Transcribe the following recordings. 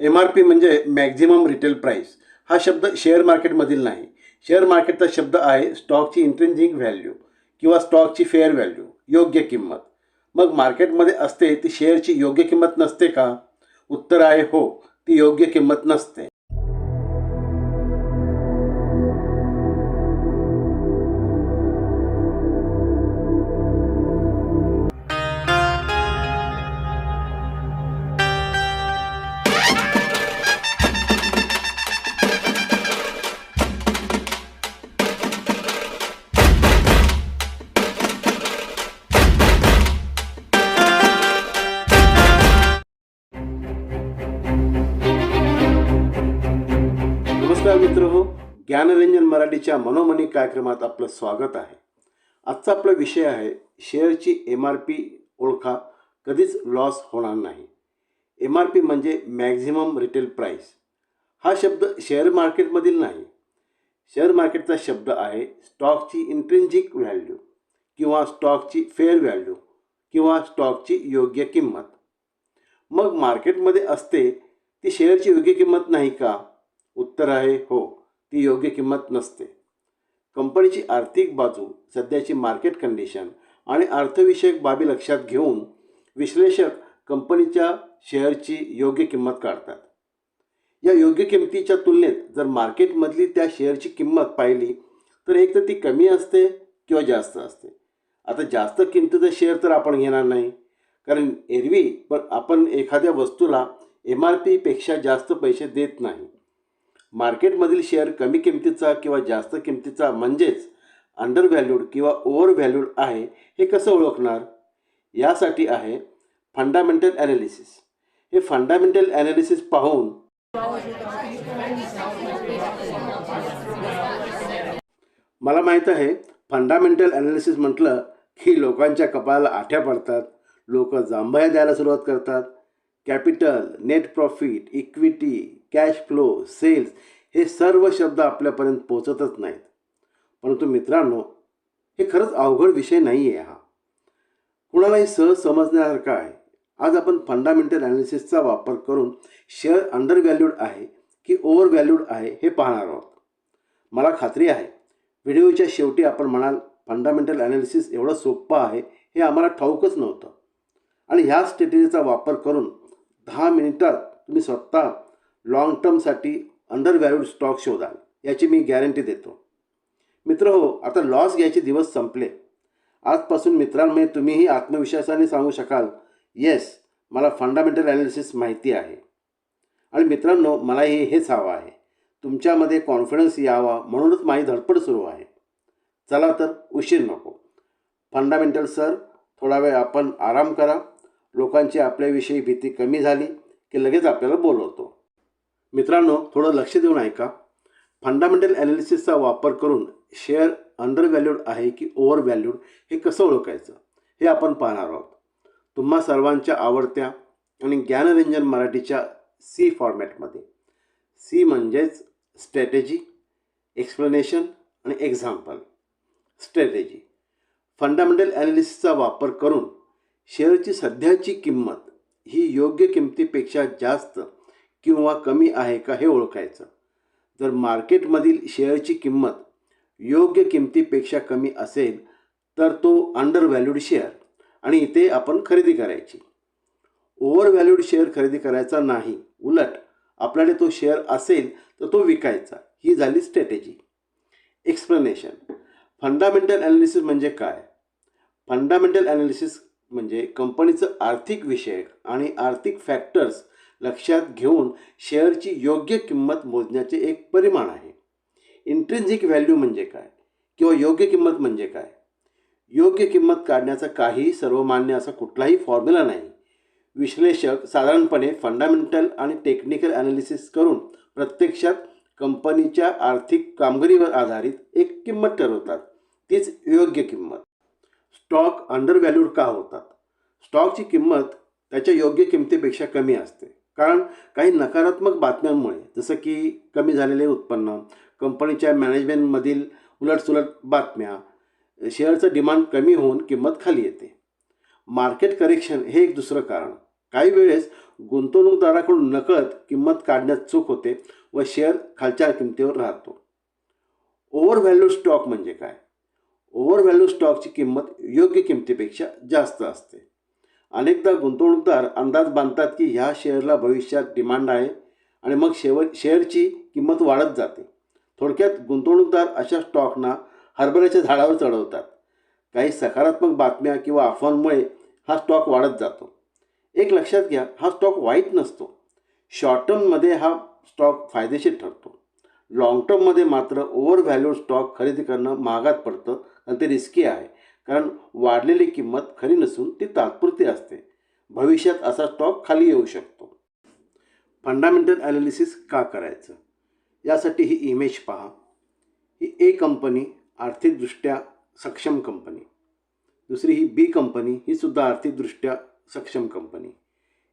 M R P म्हणजे maximum retail price हा शब्द शेअर मार्केटमधील नाही. शेअर मार्केटचा शब्द आहे स्टॉकची इंट्रेन्झिक व्हॅल्यू किंवा स्टॉकची फेअर व्हॅल्यू योग्य किंमत. मग मार्केटमध्ये असते ती शेअरची योग्य किंमत नसते का? उत्तर आहे हो ती योग्य किंमत नसते. ज्ञानरंजन मनोमनी कार्यक्रमात आपलं स्वागत आहे. आजचा आपला विषय आहे शेअरची एम आर पी ओळखा कधीच लॉस होणार नाही. एम आर पी म्हणजे मॅक्झिमम रिटेल प्राईस हा शब्द शेअर मार्केटमधील नाही. शेअर मार्केटचा शब्द आहे स्टॉकची इंट्रेन्झिक व्हॅल्यू किंवा स्टॉकची फेअर व्हॅल्यू किंवा स्टॉकची योग्य किंमत. मग मार्केटमध्ये असते ती शेअरची योग्य किंमत नाही का? उत्तर आहे हो ती योग्य किंमत नसते. कंपनीची आर्थिक बाजू सध्याची मार्केट कंडिशन आणि अर्थविषयक बाबी लक्षात घेऊन विश्लेषक कंपनीच्या शेअरची योग्य किंमत काढतात. या योग्य किंमतीच्या तुलनेत जर मार्केटमधली त्या शेअरची किंमत पाहिली तर एक तर ती कमी असते किंवा जास्त असते. आता जास्त किमतीचं शेअर तर आपण घेणार नाही कारण एरवी पण आपण एखाद्या वस्तूला एम आर पीपेक्षा जास्त पैसे देत नाही. मार्केटमधील शेअर कमी किमतीचा किंवा जास्त किमतीचा म्हणजेच अंडर व्हॅल्यूड किंवा ओव्हर व्हॅल्यूड आहे हे कसं ओळखणार? यासाठी आहे फंडामेंटल ॲनालिसिस हे फंडामेंटल ॲनालिसिस पाहून मला माहीत आहे फंडामेंटल ॲनालिसिस म्हटलं की लोकांच्या कपाळाला आठ्या पडतात लोक जांभया द्यायला सुरुवात करतात capital net profit equity cash flow sales हे सर्व शब्द आपल्यापर्यंत पोचतच नाहीत. परंतु मित्रांनो हे खरंच अवघड विषय नाही आहे हा. कुणालाही सहज समजण्यासारखा आहे. आज आपण फंडामेंटल ॲनालिसिसचा वापर करून शेअर अंडर व्हॅल्यूड आहे की ओव्हर व्हॅल्यूड आहे हे पाहणार आहोत. मला खात्री आहे व्हिडिओच्या शेवटी आपण म्हणाल फंडामेंटल ॲनालिसिस एवढं सोपं आहे हे आम्हाला ठाऊकच नव्हतं. आणि ह्या स्ट्रॅटेजीचा वापर करून दहा मिनिटात तुम्ही स्वतः लॉंग टर्मसाठी अंडर व्हॅल्यूड स्टॉक शोधाल. याची मी गॅरंटी देतो. मित्र हो आता लॉस घ्यायचे दिवस संपले. आजपासून मित्रांमध्ये तुम्हीही आत्मविश्वासाने सांगू शकाल येस मला फंडामेंटल ॲनालिसिस माहिती आहे. आणि मित्रांनो मलाही हेच हवं आहे. तुमच्यामध्ये कॉन्फिडन्स यावा म्हणूनच माझी धडपड सुरू आहे. चला तर उशीर नको. फंडामेंटल सर थोडा वेळ आपण आराम करा. लोकांची आपल्याविषयी भीती कमी झाली की लगेच आपल्याला बोलवतो. मित्रांनो थोडं लक्ष देऊन ऐका. फंडामेंटल ॲनालिसिसचा वापर करून शेअर अंडर व्हॅल्यूड आहे की ओव्हर व्हॅल्यूड हे कसं ओळखायचं? हे आपण पाहणार आहोत. तुम्हा सर्वांच्या आवडत्या आणि ज्ञानरंजन मराठीच्या सी फॉर्मॅटमध्ये सी म्हणजेच स्ट्रॅटेजी एक्सप्लेनेशन आणि एक्झाम्पल स्ट्रॅटेजी फंडामेंटल ॲनालिसिसचा वापर करून शेअरची सध्याची किंमत ही योग्य किमतीपेक्षा जास्त किंवा कमी आहे का हे ओळखायचं. जर मार्केटमधील शेअरची किंमत योग्य किमतीपेक्षा कमी असेल तर तो अंडर व्हॅल्यूड शेअर आणि इथे आपण खरेदी करायची. ओव्हर व्हॅल्यूड शेअर खरेदी करायचा नाही. उलट आपल्याकडे तो शेअर असेल तर तो विकायचा. ही झाली स्ट्रॅटेजी एक्सप्लेनेशन फंडामेंटल ॲनालिसिस म्हणजे काय? फंडामेंटल ॲनालिसिस म्हणजे कंपनीचं आर्थिक विषयक आणि आर्थिक फॅक्टर्स लक्षात घेऊन शेअरची योग्य किंमत मोजण्याचे एक परिमाण आहे. इंट्रेन्झिक व्हॅल्यू म्हणजे काय? किंवा योग्य किंमत म्हणजे काय? योग्य किंमत काढण्याचा काही सर्वमान्य असा कुठलाही फॉर्म्युला नाही. विश्लेषक साधारणपणे फंडामेंटल आणि टेक्निकल ॲनालिसिस करून प्रत्यक्षात कंपनीच्या आर्थिक कामगिरीवर आधारित एक किंमत ठरवतात. तीच योग्य किंमत. स्टॉक अंडर व्हॅल्यूड का होतात? स्टॉकची किंमत त्याच्या योग्य किमतीपेक्षा कमी असते. कारण काही नकारात्मक बातम्यांमुळे जसं की कमी झालेले उत्पन्न कंपनीच्या मॅनेजमेंटमधील उलटसुलट बातम्या शेअरचं डिमांड कमी होऊन किंमत खाली येते. मार्केट करेक्शन हे एक दुसरं कारण. काही वेळेस गुंतवणूकदाराकडून नकळत किंमत काढण्यात चूक होते व शेअर खालच्या किमतीवर राहतो. ओव्हर व्हॅल्यू स्टॉक म्हणजे काय? ओव्हर व्हॅल्यू स्टॉकची किंमत योग्य किमतीपेक्षा जास्त असते. अनेकदा गुंतवणूकदार अंदाज बांधतात की ह्या शेअरला भविष्यात डिमांड आहे आणि मग शेव शेअरची किंमत वाढत जाते. थोडक्यात गुंतवणूकदार अशा स्टॉकना हरभऱ्याच्या झाडावर चढवतात. काही सकारात्मक बातम्या किंवा अफवांमुळे हा स्टॉक वाढत जातो. एक लक्षात घ्या हा स्टॉक वाईट नसतो. शॉर्ट टर्ममध्ये हा स्टॉक फायदेशीर ठरतो. लाँग टर्ममध्ये मात्र ओव्हर व्हॅल्यूड स्टॉक खरेदी करणं महागात पडतं आणि ते रिस्की आहे. कारण वाढलेली किंमत खरी नसून ती तात्पुरती असते. भविष्यात असा स्टॉक खाली येऊ शकतो. फंडामेंटल ॲनालिसिस का करायचं? यासाठी ही इमेज पहा. ही ए कंपनी आर्थिकदृष्ट्या सक्षम कंपनी दुसरी ही बी कंपनी ही सुद्धा आर्थिकदृष्ट्या सक्षम कंपनी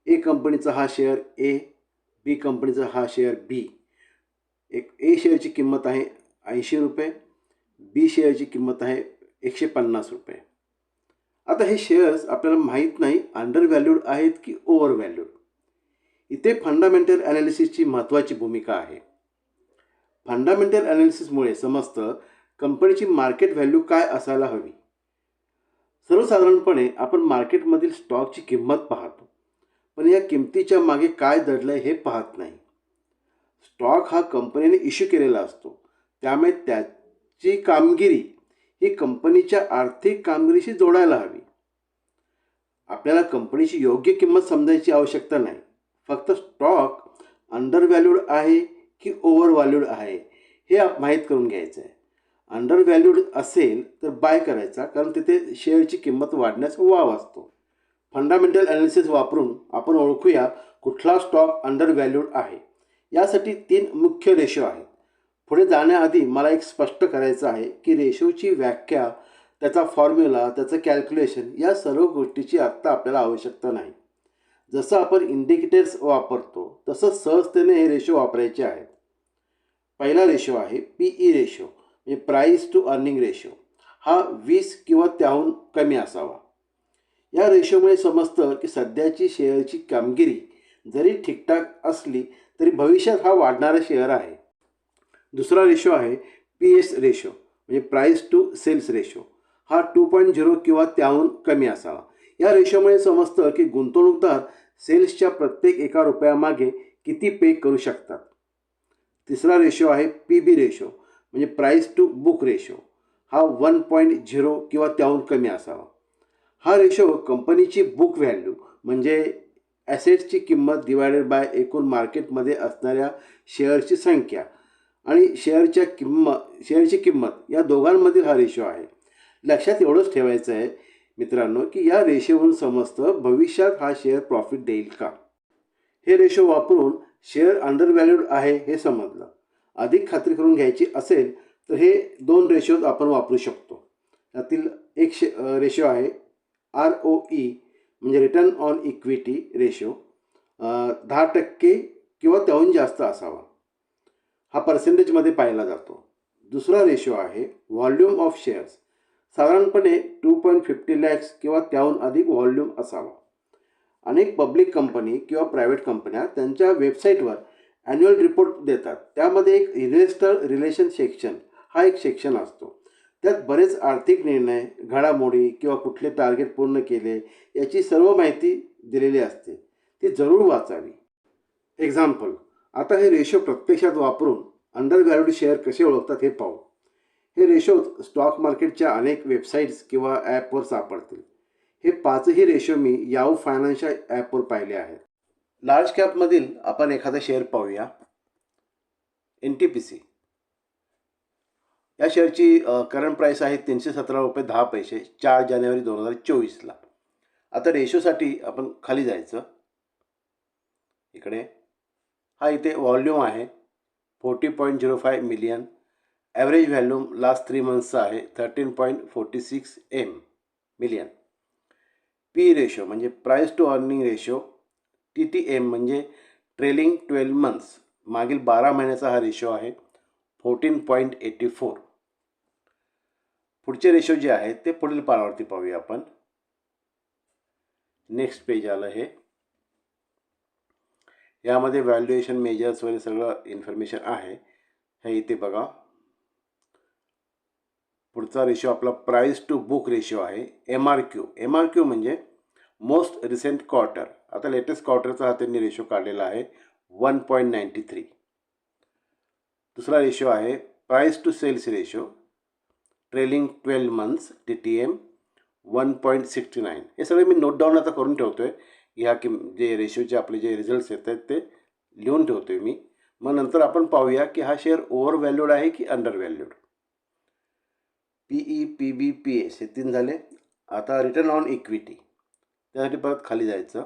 ए कंपनीचा हा शेअर ए बी कंपनीचा हा शेअर बी एक ए शेअरची किंमत आहे ऐंशी रुपये. बी शेअरची किंमत आहे एकशे पन्नास रुपये. आता हे शेअर्स आपल्याला माहीत नाही अंडर व्हॅल्यूड आहेत की ओव्हर व्हॅल्यूड इथे फंडामेंटल ॲनालिसिसची महत्त्वाची भूमिका आहे. फंडामेंटल ॲनालिसिसमुळे समजतं कंपनीची मार्केट व्हॅल्यू काय असायला हवी? सर्वसाधारणपणे आपण मार्केटमधील स्टॉकची किंमत पाहतो पण या किमतीच्या मागे काय दडलं आहे हे पाहत नाही. स्टॉक हा कंपनीने इश्यू केलेला असतो त्यामुळे ची कामगिरी ही कंपनीच्या आर्थिक कामगिरीशी जोडायला हवी. आपल्याला कंपनीची योग्य किंमत समजायची आवश्यकता नाही. फक्त स्टॉक अंडर व्हॅल्यूड आहे की ओव्हर व्हॅल्यूड आहे हे आप माहीत करून घ्यायचं आहे अंडर व्हॅल्यूड असेल तर बाय करायचा कारण तिथे शेअरची किंमत वाढण्यास वाव असतो. फंडामेंटल ॲनालिसिस वापरून आपण ओळखूया कुठला स्टॉक अंडर व्हॅल्यूड आहे. यासाठी तीन मुख्य रेशो आहेत. पुढे जाण्याआधी मला एक स्पष्ट करायचं आहे की रेशोची व्याख्या त्याचा फॉर्म्युला त्याचं कॅल्क्युलेशन या सर्व गोष्टीची आत्ता आपल्याला आवश्यकता नाही. जसं आपण इंडिकेटर्स वापरतो तसं सहजतेने हे रेशो वापरायचे आहेत. पहिला रेशो आहे पी ई रेशो म्हणजे प्राईस टू अर्निंग रेशो हा वीस किंवा त्याहून कमी असावा. या रेशोमुळे समजतं की सध्याची शेअरची कामगिरी जरी ठीकठाक असली तरी भविष्यात हा वाढणारा शेअर आहे. दुसरा रेशो आहे पी एस रेशो म्हणजे प्राईस टू सेल्स रेशो हा टू पॉईंट झिरो किंवा त्याहून कमी असावा. या रेशोमुळे समजतं की गुंतवणूकदार सेल्सच्या प्रत्येक एका रुपयामागे किती पे करू शकतात. तिसरा रेशो आहे पी बी रेशो म्हणजे प्राईस टू बुक रेशो हा वन पॉईंट झिरो किंवा त्याहून कमी असावा. हा रेशो कंपनीची बुक व्हॅल्यू म्हणजे ॲसेट्सची किंमत डिवायडेड बाय एकूण मार्केटमध्ये असणाऱ्या शेअरची संख्या आणि शेअरच्या किंमत शेअरची किंमत या दोघांमधील हा रेशो आहे. लक्षात एवढंच ठेवायचं आहे मित्रांनो की या रेशोवरून समजतं भविष्यात हा शेअर प्रॉफिट देईल का? हे रेशो वापरून शेअर अंडर व्हॅल्यूड आहे हे समजलं. अधिक खात्री करून घ्यायची असेल तर हे दोन रेशोज आपण वापरू शकतो. त्यातील एक शे रेशो आहे आर ओ ई म्हणजे रिटर्न ऑन इक्विटी रेशो दहा टक्के किंवा त्याहून जास्त असावा. हा पर्सेंटेजमध्ये पाहिला जातो. दुसरा रेशो आहे व्हॉल्यूम ऑफ शेअर्स साधारणपणे टू पॉईंट फिफ्टी लॅक्स किंवा त्याहून अधिक व्हॉल्यूम असावा. अनेक पब्लिक कंपनी किंवा प्रायव्हेट कंपन्या त्यांच्या वेबसाईटवर ॲन्युअल रिपोर्ट देतात. त्यामध्ये एक इन्व्हेस्टर रिलेशन सेक्शन हा एक सेक्शन असतो. त्यात बरेच आर्थिक निर्णय घडामोडी किंवा कुठले टार्गेट पूर्ण केले याची सर्व माहिती दिलेली असते. ती जरूर वाचावी. एक्झाम्पल आता हे रेशो प्रत्यक्षात वापरून अंडर व्हॅल्यूड शेअर कसे ओळखतात हे पाहू. हे रेशो स्टॉक मार्केटच्या अनेक वेबसाईट्स किंवा ॲपवर सापडतील. हे पाचही रेशो मी याऊ फायनान्शियल ॲपवर पाहिले आहेत. लार्ज कॅपमधील आपण एखादा शेअर पाहूया. एन टी पी सी या शेअरची करंट प्राईस आहे तीनशे सतरा रुपये दहा पैसे चार जानेवारी दोन हजार चोवीसला आता रेशोसाठी आपण खाली जायचं. इकडे. हा इथे व्हॉल्यूम आहे. Forty point zero five million. Average volume last three मंथ्सचा आहे. Thirteen point forty six M million P ratio म्हणजे price to earning ratio T T M म्हणजे ट्रेलिंग ट्वेल्व मंथ्स मागील बारा महिन्याचा हा रेशो आहे. फोर्टीन पॉईंट एटी फोर पुढचे ratio जे आहेत ते पुढील पानावरती पाहूया आपण. नेक्स्ट पेज आलं हे. यामध्ये व्हॅल्युएशन मेजर्स वगैरे सगळं इन्फॉर्मेशन आहे. हे इथे बघा. पुढचा रेशो आपला प्राईस टू बुक रेशो आहे. M R Q M R Q म्हणजे मोस्ट रिसेंट क्वार्टर आता लेटेस्ट क्वार्टरचा हा त्यांनी रेशो काढलेला आहे. वन पॉईंट नाईंटी थ्री दुसरा रेशो आहे price to sales ratio trailing twelve months T T M one point sixty nine हे सगळे मी नोट डाऊन आता करून ठेवतो आहे ह्या किम जे रेशोचे आपले जे रिझल्ट्स येत आहेत ते लिहून ठेवतो आहे मी. मग नंतर आपण पाहूया की हा शेअर ओव्हर व्हॅल्यूड आहे की under valued P E P B P S हे तीन झाले. आता रिटर्न ऑन इक्विटी त्यासाठी परत खाली जायचं.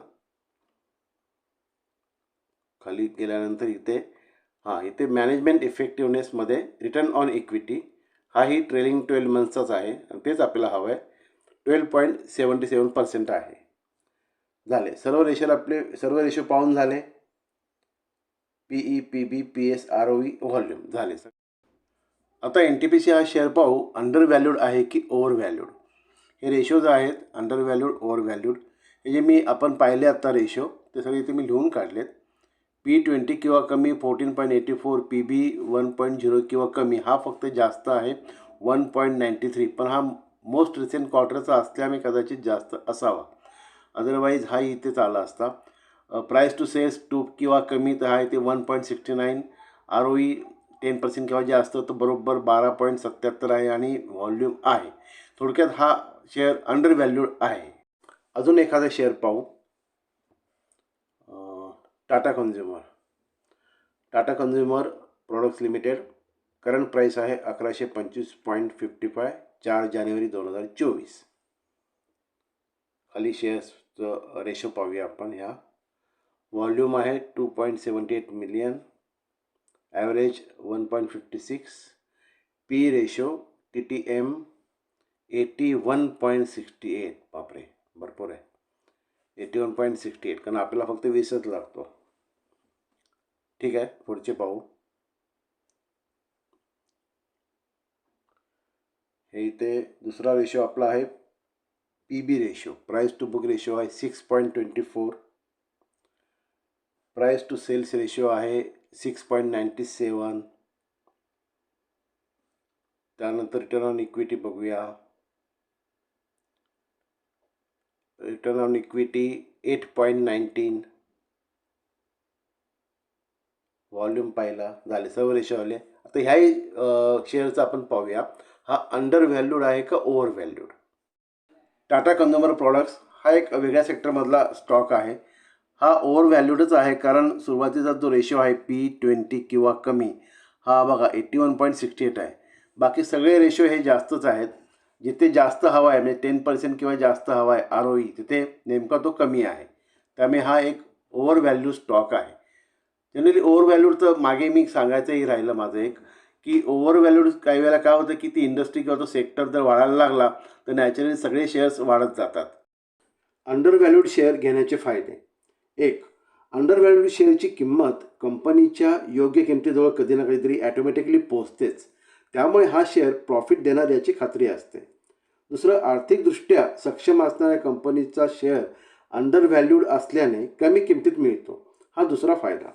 खाली गेल्यानंतर इथे हां इथे मॅनेजमेंट इफेक्टिव्हनेसमध्ये रिटर्न ऑन इक्विटी हाही ट्रेलिंग ट्वेल्व मंथचाच आहे. आणि तेच आपल्याला हवं आहे twelve point seventy seven percent आहे. झाले. सर्व रेषेला आपले सर्व रेशो पाहून झाले. P E P B P S R O V volume झाले. सर आता एन टी पी सी हा शेअर पाहू. अंडर व्हॅल्यूड आहे की ओव्हर व्हॅल्यूड हे रेशोज आहेत अंडर व्हॅल्यूड ओव्हर व्हॅल्यूड हे जे मी आपण पाहिले आत्ता रेशो ते सगळे इथे मी लिहून काढलेत. पी ट्वेंटी किंवा कमी fourteen point eighty four P B one point zero किंवा कमी हा फक्त जास्त आहे वन पॉईंट नाईंटी थ्री पण हा मोस्ट रिसेंट क्वार्टरचा असल्यामुळे कदाचित जास्त असावा. अदरवाईज हा इथेच आला असता. प्राईस टू सेल्स टू किंवा कमी तर आहे ते one point sixty nine R O E ten percent किंवा जास्त तर बरोबर बारा पॉईंट सत्याहत्तर आहे आणि व्हॉल्यूम आहे. थोडक्यात हा शेअर अंडर व्हॅल्यूड आहे. अजून एखादा शेअर पाहू. Tata consumer Tata consumer products limited current price आहे अकराशे पंचवीस पॉईंट फिफ्टी फाय चार जानेवारी दोन हजार चोवीस. खाली शेअर्सचं रेशो पाहूया आपण ह्या. व्हॉल्यूम आहे two point seventy eight million average one point fifty six P ratio T T M eighty one point sixty eight बापरे भरपूर आहे. Eighty one point sixty eight कारण आपल्याला फक्त वीसच लागतो. ठीक आहे पुढचे पाहू. हे इथे दुसरा रेशो आपला आहे. P B ratio price to book ratio आहे six point twenty four price to sales ratio आहे सिक्स पॉईंट नाईंटी सेवन त्यानंतर रिटर्न ऑन इक्विटी बघूया. Return on equity eight point nineteen volume पाहिला. झाले सर्व रेशो आले. आता ह्याही शेअरचा आपण पाहूया. हा अंडर व्हॅल्यूड आहे का over valued Tata consumer products हा एक वेगळ्या सेक्टरमधला स्टॉक आहे. हा ओव्हर व्हॅल्यूडच आहे कारण सुरुवातीचा जो रेशो आहे पी ट्वेंटी किंवा कमी हा बघा eighty one point sixty eight आहे. बाकी सगळे रेशो हे जास्तच आहेत. जिथे जास्त हवा आहे म्हणजे टेन पर्सेंट किंवा जास्त हवा आहे आर ओ ई तिथे नेमका तो कमी आहे. त्यामुळे हा एक ओव्हर व्हॅल्यू स्टॉक आहे. जनरली ओव्हर व्हॅल्यूडचं तर मागे मी सांगायचंही राहिलं माझं एक. की ओव्हर व्हॅल्यूड काही वेळेला काय होतं की ती इंडस्ट्री किंवा तो सेक्टर जर वाढायला लागला तर नॅचरली सगळे शेअर्स वाढत जातात. अंडर व्हॅल्यूड शेअर घेण्याचे फायदे. एक अंडर व्हॅल्यूड शेअरची किंमत कंपनीच्या योग्य किमतीजवळ कधी ना कधीतरी ॲटोमॅटिकली पोहोचतेच. त्यामुळे हा शेअर प्रॉफिट देणार याची खात्री असते. दुसरं आर्थिकदृष्ट्या सक्षम असणाऱ्या कंपनीचा शेअर अंडर व्हॅल्यूड असल्याने कमी किमतीत मिळतो. हा दुसरा फायदा.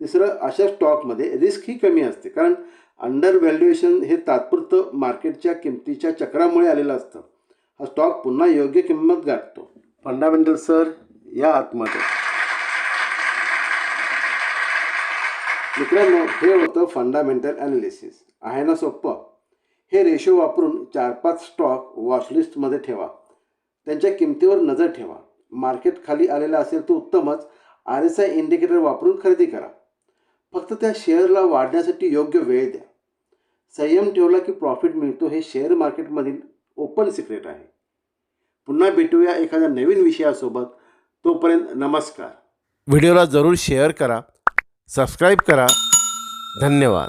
तिसरं अशा स्टॉकमध्ये रिस्क ही कमी असते. कारण अंडर व्हॅल्युएशन हे तात्पुरतं मार्केटच्या किमतीच्या चक्रामुळे आलेलं असतं. हा स्टॉक पुन्हा योग्य किंमत गाठतो. फंडामेंटल सर या आतमध्ये. मित्रांनो हे होतं फंडामेंटल ॲनालिसिस आहे ना सोपं? हे रेशो वापरून चार पाच स्टॉक वॉचलिस्टमध्ये ठेवा. त्यांच्या किमतीवर नजर ठेवा. मार्केट खाली आलेलं असेल तर उत्तमच. आर एस आय इंडिकेटर वापरून खरेदी करा. फक्त त्या शेअरला वाढण्यासाठी योग्य वेळ द्या. संयम ठेवला की प्रॉफिट मिळतो हे शेअर मार्केटमधील ओपन सिक्रेट आहे. पुन्हा भेटूया एखाद्या नवीन विषयासोबत. तोपर्यंत नमस्कार. व्हिडिओला जरूर शेअर करा सबस्क्राईब करा. धन्यवाद.